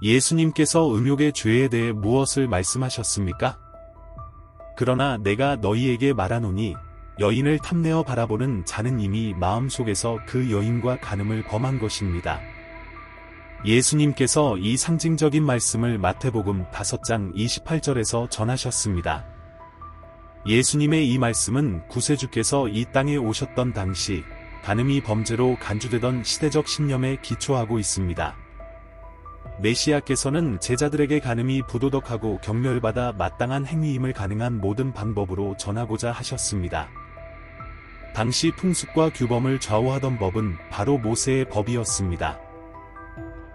예수님께서 음욕의 죄에 대해 무엇을 말씀하셨습니까? 그러나 내가 너희에게 말하노니 여인을 탐내어 바라보는 자는 이미 마음속에서 그 여인과 간음을 범한 것입니다. 예수님께서 이 상징적인 말씀을 마태복음 5장 28절에서 전하셨습니다. 예수님의 이 말씀은 구세주께서 이 땅에 오셨던 당시 간음이 범죄로 간주되던 시대적 신념에 기초하고 있습니다. 메시아께서는 제자들에게 간음이 부도덕하고 경멸받아 마땅한 행위임을 가능한 모든 방법으로 전하고자 하셨습니다. 당시 풍습과 규범을 좌우하던 법은 바로 모세의 법이었습니다.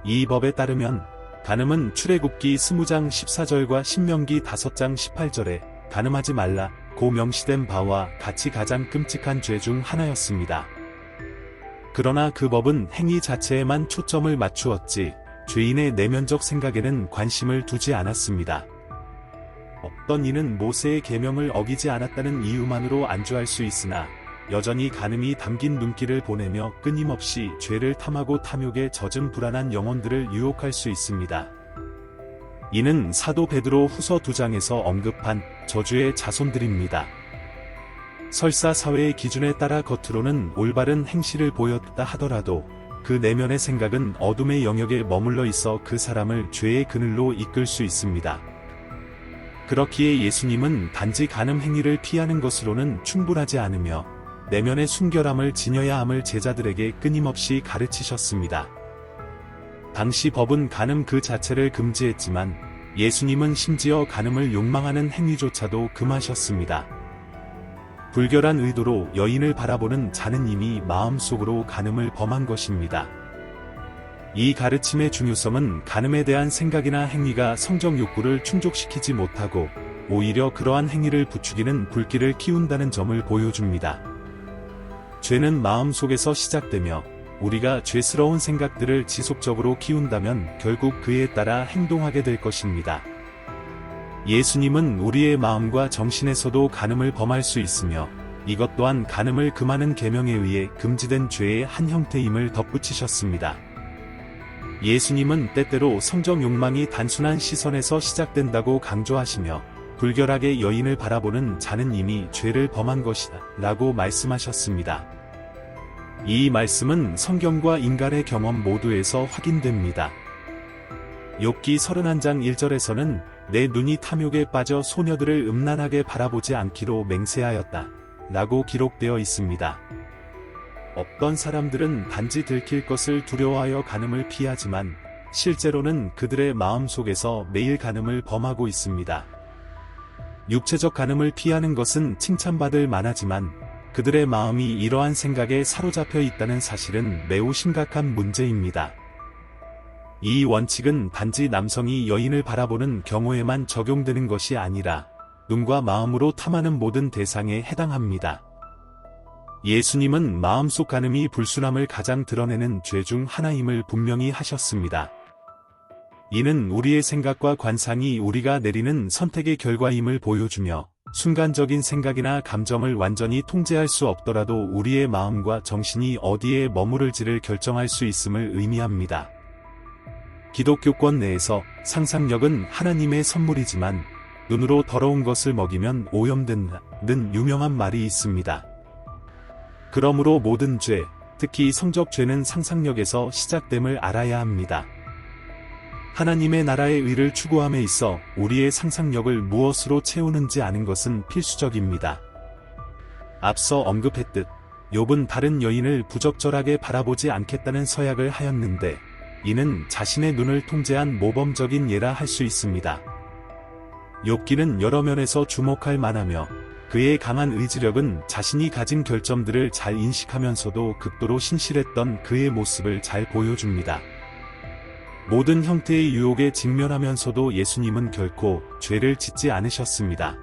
이 법에 따르면 간음은 출애굽기 20장 14절과 신명기 5장 18절에 간음하지 말라 고 명시된 바와 같이 가장 끔찍한 죄 중 하나였습니다. 그러나 그 법은 행위 자체에만 초점을 맞추었지 죄인의 내면적 생각에는 관심을 두지 않았습니다. 어떤 이는 모세의 계명을 어기지 않았다는 이유만으로 안주할 수 있으나 여전히 간음이 담긴 눈길을 보내며 끊임없이 죄를 탐하고 탐욕에 젖은 불안한 영혼들을 유혹할 수 있습니다. 이는 사도 베드로 후서 두 장에서 언급한 저주의 자손들입니다. 설사 사회의 기준에 따라 겉으로는 올바른 행실을 보였다 하더라도 그 내면의 생각은 어둠의 영역에 머물러 있어 그 사람을 죄의 그늘로 이끌 수 있습니다. 그렇기에 예수님은 단지 간음 행위를 피하는 것으로는 충분하지 않으며 내면의 순결함을 지녀야 함을 제자들에게 끊임없이 가르치셨습니다. 당시 법은 간음 그 자체를 금지했지만 예수님은 심지어 간음을 욕망하는 행위조차도 금하셨습니다. 불결한 의도로 여인을 바라보는 자는 이미 마음속으로 간음을 범한 것입니다. 이 가르침의 중요성은 간음에 대한 생각이나 행위가 성적 욕구를 충족시키지 못하고 오히려 그러한 행위를 부추기는 불길을 키운다는 점을 보여줍니다. 죄는 마음속에서 시작되며 우리가 죄스러운 생각들을 지속적으로 키운다면 결국 그에 따라 행동하게 될 것입니다. 예수님은 우리의 마음과 정신에서도 간음을 범할 수 있으며 이것 또한 간음을 금하는 계명에 의해 금지된 죄의 한 형태임을 덧붙이셨습니다. 예수님은 때때로 성적 욕망이 단순한 시선에서 시작된다고 강조하시며 불결하게 여인을 바라보는 자는 이미 죄를 범한 것이다 라고 말씀하셨습니다. 이 말씀은 성경과 인간의 경험 모두에서 확인됩니다. 욥기 31장 1절에서는 내 눈이 탐욕에 빠져 소녀들을 음란하게 바라보지 않기로 맹세하였다. 라고 기록되어 있습니다. 어떤 사람들은 단지 들킬 것을 두려워하여 간음을 피하지만 실제로는 그들의 마음 속에서 매일 간음을 범하고 있습니다. 육체적 간음을 피하는 것은 칭찬받을 만하지만 그들의 마음이 이러한 생각에 사로잡혀 있다는 사실은 매우 심각한 문제입니다. 이 원칙은 단지 남성이 여인을 바라보는 경우에만 적용되는 것이 아니라 눈과 마음으로 탐하는 모든 대상에 해당합니다. 예수님은 마음속 간음이 불순함을 가장 드러내는 죄 중 하나임을 분명히 하셨습니다. 이는 우리의 생각과 관상이 우리가 내리는 선택의 결과임을 보여주며 순간적인 생각이나 감정을 완전히 통제할 수 없더라도 우리의 마음과 정신이 어디에 머무를지를 결정할 수 있음을 의미합니다. 기독교권 내에서 상상력은 하나님의 선물이지만 눈으로 더러운 것을 먹이면 오염된다는 유명한 말이 있습니다. 그러므로 모든 죄, 특히 성적 죄는 상상력에서 시작됨을 알아야 합니다. 하나님의 나라의 의를 추구함에 있어 우리의 상상력을 무엇으로 채우는지 아는 것은 필수적입니다. 앞서 언급했듯 욥은 다른 여인을 부적절하게 바라보지 않겠다는 서약을 하였는데 이는 자신의 눈을 통제한 모범적인 예라 할 수 있습니다. 욥기는 여러 면에서 주목할 만하며 그의 강한 의지력은 자신이 가진 결점들을 잘 인식하면서도 극도로 신실했던 그의 모습을 잘 보여줍니다. 모든 형태의 유혹에 직면하면서도 예수님은 결코 죄를 짓지 않으셨습니다.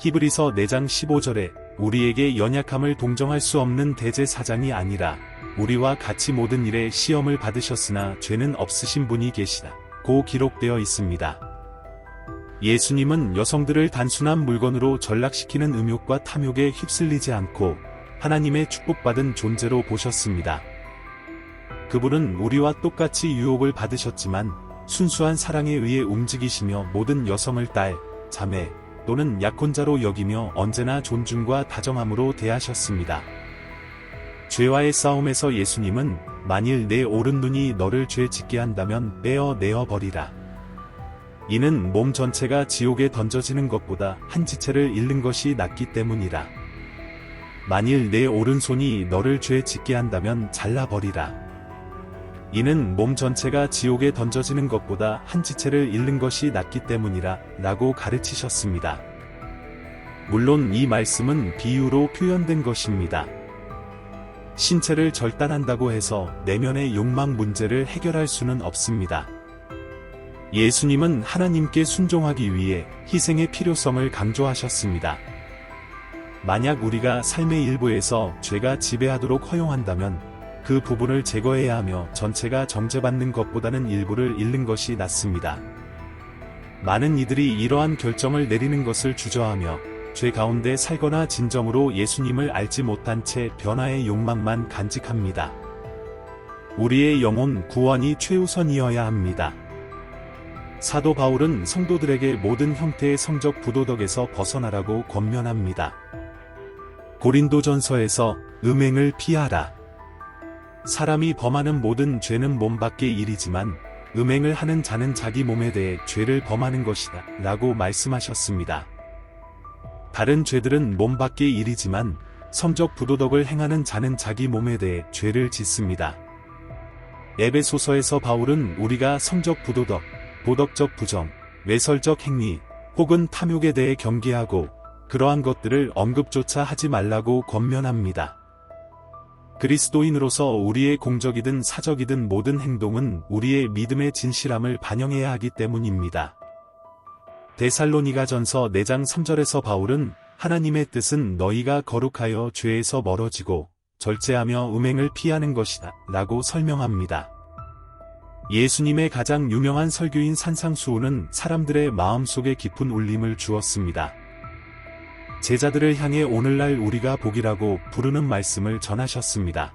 히브리서 4장 15절에 우리에게 연약함을 동정할 수 없는 대제사장이 아니라 우리와 같이 모든 일에 시험을 받으셨으나 죄는 없으신 분이 계시다. 고 기록되어 있습니다. 예수님은 여성들을 단순한 물건으로 전락시키는 음욕과 탐욕에 휩쓸리지 않고 하나님의 축복받은 존재로 보셨습니다. 그분은 우리와 똑같이 유혹을 받으셨지만 순수한 사랑에 의해 움직이시며 모든 여성을 딸, 자매 또는 약혼자로 여기며 언제나 존중과 다정함으로 대하셨습니다. 죄와의 싸움에서 예수님은 만일 내 오른 눈이 너를 죄 짓게 한다면 빼어 내어 버리라. 이는 몸 전체가 지옥에 던져지는 것보다 한 지체를 잃는 것이 낫기 때문이라. 만일 내 오른손이 너를 죄 짓게 한다면 잘라 버리라. 이는 몸 전체가 지옥에 던져지는 것보다 한 지체를 잃는 것이 낫기 때문이라 라고 가르치셨습니다. 물론 이 말씀은 비유로 표현된 것입니다. 신체를 절단한다고 해서 내면의 욕망 문제를 해결할 수는 없습니다. 예수님은 하나님께 순종하기 위해 희생의 필요성을 강조하셨습니다. 만약 우리가 삶의 일부에서 죄가 지배하도록 허용한다면 그 부분을 제거해야 하며 전체가 정죄받는 것보다는 일부를 잃는 것이 낫습니다. 많은 이들이 이러한 결정을 내리는 것을 주저하며 죄 가운데 살거나 진정으로 예수님을 알지 못한 채 변화의 욕망만 간직합니다. 우리의 영혼 구원이 최우선이어야 합니다. 사도 바울은 성도들에게 모든 형태의 성적 부도덕에서 벗어나라고 권면합니다. 고린도전서에서 음행을 피하라. 사람이 범하는 모든 죄는 몸 밖의 일이지만 음행을 하는 자는 자기 몸에 대해 죄를 범하는 것이다. 라고 말씀하셨습니다. 다른 죄들은 몸 밖의 일이지만 성적 부도덕을 행하는 자는 자기 몸에 대해 죄를 짓습니다. 에베소서에서 바울은 우리가 성적 부도덕, 도덕적 부정, 외설적 행위, 혹은 탐욕에 대해 경계하고 그러한 것들을 언급조차 하지 말라고 권면합니다. 그리스도인으로서 우리의 공적이든 사적이든 모든 행동은 우리의 믿음의 진실함을 반영해야 하기 때문입니다. 데살로니가 전서 4장 3절에서 바울은 하나님의 뜻은 너희가 거룩하여 죄에서 멀어지고 절제하며 음행을 피하는 것이다 라고 설명합니다. 예수님의 가장 유명한 설교인 산상수훈은 사람들의 마음속에 깊은 울림을 주었습니다. 제자들을 향해 오늘날 우리가 복이라고 부르는 말씀을 전하셨습니다.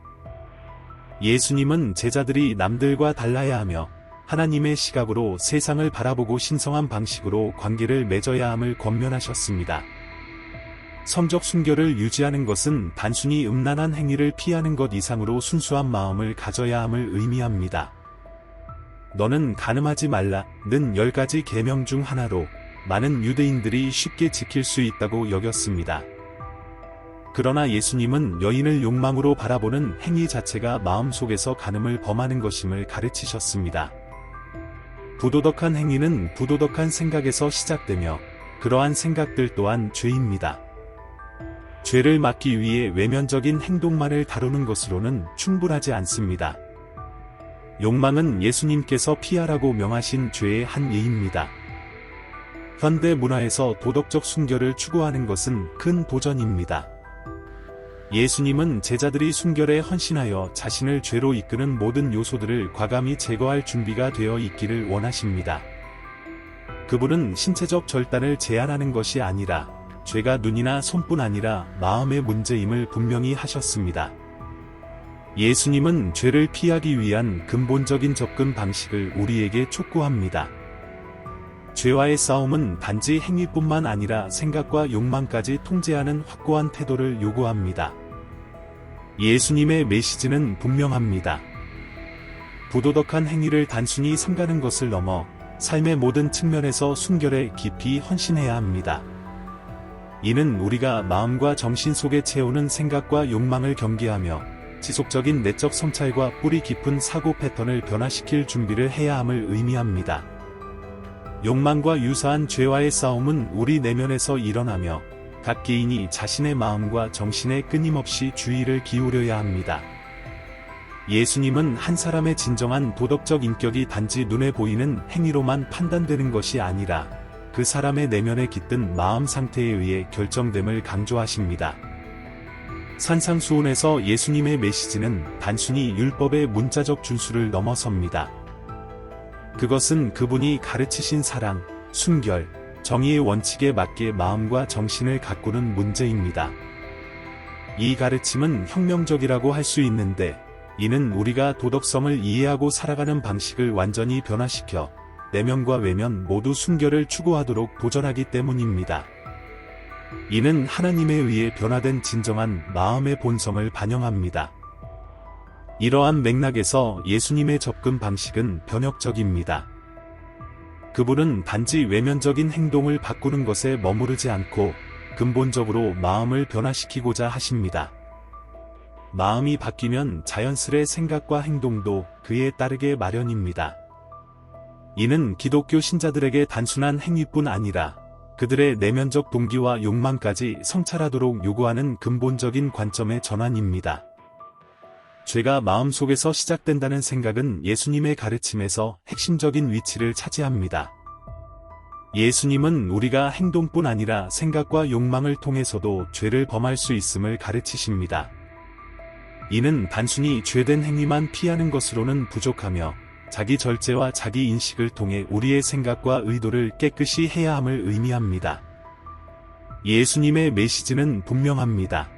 예수님은 제자들이 남들과 달라야 하며 하나님의 시각으로 세상을 바라보고 신성한 방식으로 관계를 맺어야 함을 권면하셨습니다. 성적 순결을 유지하는 것은 단순히 음란한 행위를 피하는 것 이상으로 순수한 마음을 가져야 함을 의미합니다. 너는 가늠하지 말라는 열 가지 계명 중 하나로 많은 유대인들이 쉽게 지킬 수 있다고 여겼습니다. 그러나 예수님은 여인을 욕망으로 바라보는 행위 자체가 마음속에서 간음을 범하는 것임을 가르치셨습니다. 부도덕한 행위는 부도덕한 생각에서 시작되며 그러한 생각들 또한 죄입니다. 죄를 막기 위해 외면적인 행동만을 다루는 것으로는 충분하지 않습니다. 욕망은 예수님께서 피하라고 명하신 죄의 한 예입니다. 현대 문화에서 도덕적 순결을 추구하는 것은 큰 도전입니다. 예수님은 제자들이 순결에 헌신하여 자신을 죄로 이끄는 모든 요소들을 과감히 제거할 준비가 되어 있기를 원하십니다. 그분은 신체적 절단을 제한하는 것이 아니라 죄가 눈이나 손뿐 아니라 마음의 문제임을 분명히 하셨습니다. 예수님은 죄를 피하기 위한 근본적인 접근 방식을 우리에게 촉구합니다. 죄와의 싸움은 단지 행위뿐만 아니라 생각과 욕망까지 통제하는 확고한 태도를 요구합니다. 예수님의 메시지는 분명합니다. 부도덕한 행위를 단순히 삼가는 것을 넘어 삶의 모든 측면에서 순결에 깊이 헌신해야 합니다. 이는 우리가 마음과 정신 속에 채우는 생각과 욕망을 경계하며 지속적인 내적 성찰과 뿌리 깊은 사고 패턴을 변화시킬 준비를 해야 함을 의미합니다. 욕망과 유사한 죄와의 싸움은 우리 내면에서 일어나며 각 개인이 자신의 마음과 정신에 끊임없이 주의를 기울여야 합니다. 예수님은 한 사람의 진정한 도덕적 인격이 단지 눈에 보이는 행위로만 판단되는 것이 아니라 그 사람의 내면에 깃든 마음 상태에 의해 결정됨을 강조하십니다. 산상수훈에서 예수님의 메시지는 단순히 율법의 문자적 준수를 넘어섭니다. 그것은 그분이 가르치신 사랑, 순결, 정의의 원칙에 맞게 마음과 정신을 가꾸는 문제입니다. 이 가르침은 혁명적이라고 할 수 있는데, 이는 우리가 도덕성을 이해하고 살아가는 방식을 완전히 변화시켜 내면과 외면 모두 순결을 추구하도록 도전하기 때문입니다. 이는 하나님에 의해 변화된 진정한 마음의 본성을 반영합니다. 이러한 맥락에서 예수님의 접근 방식은 변혁적입니다. 그분은 단지 외면적인 행동을 바꾸는 것에 머무르지 않고 근본적으로 마음을 변화시키고자 하십니다. 마음이 바뀌면 자연스레 생각과 행동도 그에 따르게 마련입니다. 이는 기독교 신자들에게 단순한 행위뿐 아니라 그들의 내면적 동기와 욕망까지 성찰하도록 요구하는 근본적인 관점의 전환입니다. 죄가 마음속에서 시작된다는 생각은 예수님의 가르침에서 핵심적인 위치를 차지합니다. 예수님은 우리가 행동뿐 아니라 생각과 욕망을 통해서도 죄를 범할 수 있음을 가르치십니다. 이는 단순히 죄된 행위만 피하는 것으로는 부족하며 자기 절제와 자기 인식을 통해 우리의 생각과 의도를 깨끗이 해야 함을 의미합니다. 예수님의 메시지는 분명합니다.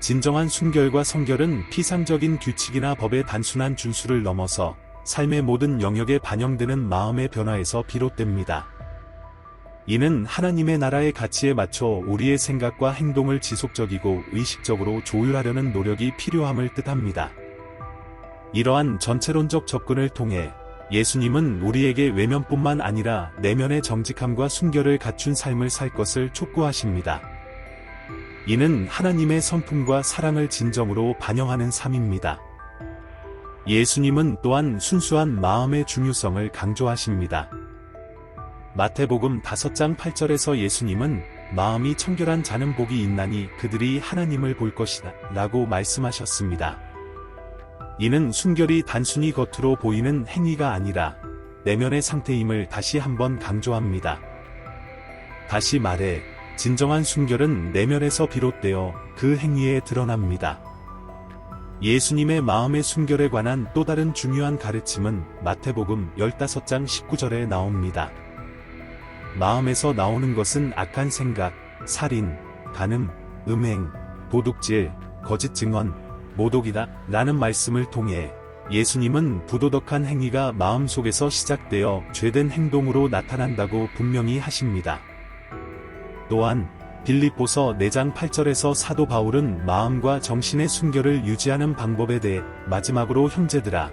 진정한 순결과 성결은 피상적인 규칙이나 법의 단순한 준수를 넘어서 삶의 모든 영역에 반영되는 마음의 변화에서 비롯됩니다. 이는 하나님의 나라의 가치에 맞춰 우리의 생각과 행동을 지속적이고 의식적으로 조율하려는 노력이 필요함을 뜻합니다. 이러한 전체론적 접근을 통해 예수님은 우리에게 외면뿐만 아니라 내면의 정직함과 순결을 갖춘 삶을 살 것을 촉구하십니다. 이는 하나님의 성품과 사랑을 진정으로 반영하는 삶입니다. 예수님은 또한 순수한 마음의 중요성을 강조하십니다. 마태복음 5장 8절에서 예수님은 마음이 청결한 자는 복이 있나니 그들이 하나님을 볼 것이다 라고 말씀하셨습니다. 이는 순결이 단순히 겉으로 보이는 행위가 아니라 내면의 상태임을 다시 한번 강조합니다. 다시 말해, 진정한 순결은 내면에서 비롯되어 그 행위에 드러납니다. 예수님의 마음의 순결에 관한 또 다른 중요한 가르침은 마태복음 15장 19절에 나옵니다. 마음에서 나오는 것은 악한 생각, 살인, 간음, 음행, 도둑질, 거짓 증언, 모독이다 라는 말씀을 통해 예수님은 부도덕한 행위가 마음속에서 시작되어 죄된 행동으로 나타난다고 분명히 하십니다. 또한 빌립보서 4장 8절에서 사도 바울은 마음과 정신의 순결을 유지하는 방법에 대해 마지막으로 형제들아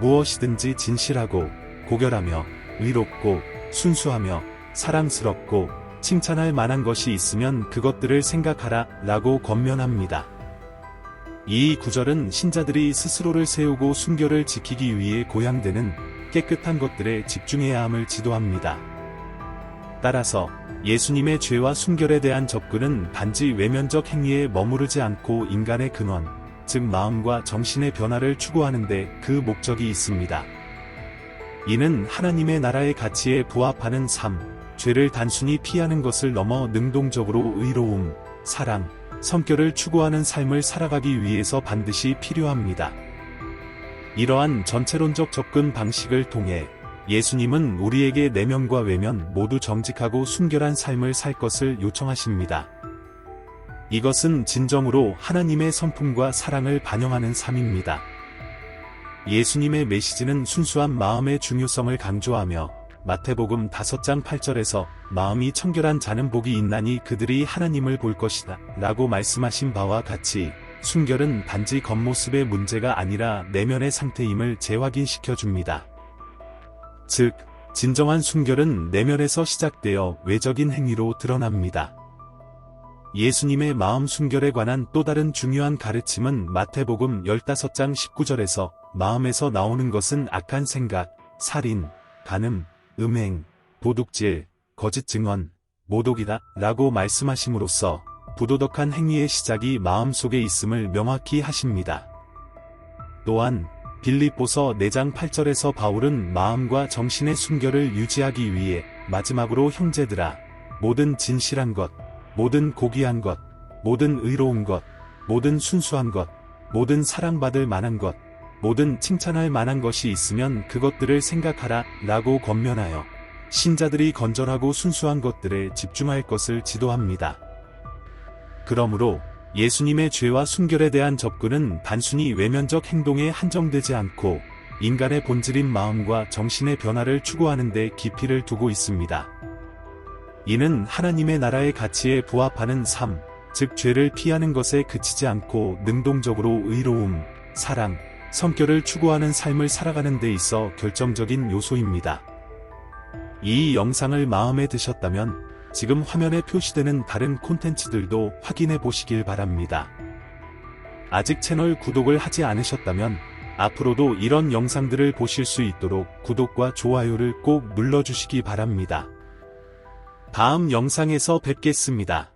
무엇이든지 진실하고 고결하며 의롭고 순수하며 사랑스럽고 칭찬할 만한 것이 있으면 그것들을 생각하라 라고 권면합니다. 이 구절은 신자들이 스스로를 세우고 순결을 지키기 위해 고양되는 깨끗한 것들에 집중해야 함을 지도합니다. 따라서 예수님의 죄와 순결에 대한 접근은 단지 외면적 행위에 머무르지 않고 인간의 근원, 즉 마음과 정신의 변화를 추구하는데 그 목적이 있습니다. 이는 하나님의 나라의 가치에 부합하는 삶, 죄를 단순히 피하는 것을 넘어 능동적으로 의로움, 사랑, 성결을 추구하는 삶을 살아가기 위해서 반드시 필요합니다. 이러한 전체론적 접근 방식을 통해 예수님은 우리에게 내면과 외면 모두 정직하고 순결한 삶을 살 것을 요청하십니다. 이것은 진정으로 하나님의 성품과 사랑을 반영하는 삶입니다. 예수님의 메시지는 순수한 마음의 중요성을 강조하며 마태복음 5장 8절에서 마음이 청결한 자는 복이 있나니 그들이 하나님을 볼 것이다 라고 말씀하신 바와 같이 순결은 단지 겉모습의 문제가 아니라 내면의 상태임을 재확인시켜 줍니다. 즉, 진정한 순결은 내면에서 시작되어 외적인 행위로 드러납니다. 예수님의 마음 순결에 관한 또 다른 중요한 가르침은 마태복음 15장 19절에서 마음에서 나오는 것은 악한 생각, 살인, 간음, 음행, 도둑질, 거짓 증언, 모독이다 라고 말씀하심으로써 부도덕한 행위의 시작이 마음속에 있음을 명확히 하십니다. 또한 빌립보서 4장 8절에서 바울은 마음과 정신의 순결을 유지하기 위해 마지막으로 형제들아 모든 진실한 것, 모든 고귀한 것, 모든 의로운 것, 모든 순수한 것, 모든 사랑받을 만한 것, 모든 칭찬할 만한 것이 있으면 그것들을 생각하라 라고 권면하여 신자들이 건전하고 순수한 것들에 집중할 것을 지도합니다. 그러므로 예수님의 죄와 순결에 대한 접근은 단순히 외면적 행동에 한정되지 않고 인간의 본질인 마음과 정신의 변화를 추구하는 데 깊이를 두고 있습니다. 이는 하나님의 나라의 가치에 부합하는 삶, 즉 죄를 피하는 것에 그치지 않고 능동적으로 의로움, 사랑, 성결을 추구하는 삶을 살아가는 데 있어 결정적인 요소입니다. 이 영상을 마음에 드셨다면 지금 화면에 표시되는 다른 콘텐츠들도 확인해 보시길 바랍니다. 아직 채널 구독을 하지 않으셨다면 앞으로도 이런 영상들을 보실 수 있도록 구독과 좋아요를 꼭 눌러주시기 바랍니다. 다음 영상에서 뵙겠습니다.